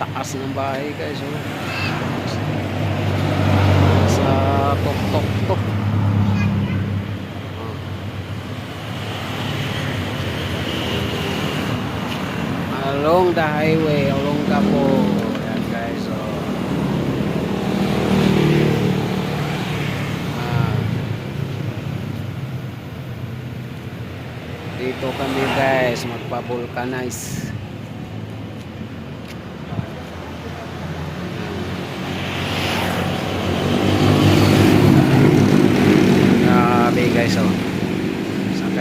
taas ng bahay guys. Oh. Sa tok tok tok. Oh. Along the highway, along the po. Yan guys. Oh. Ah. Dito kami guys, magpa-vulcanize. Grabe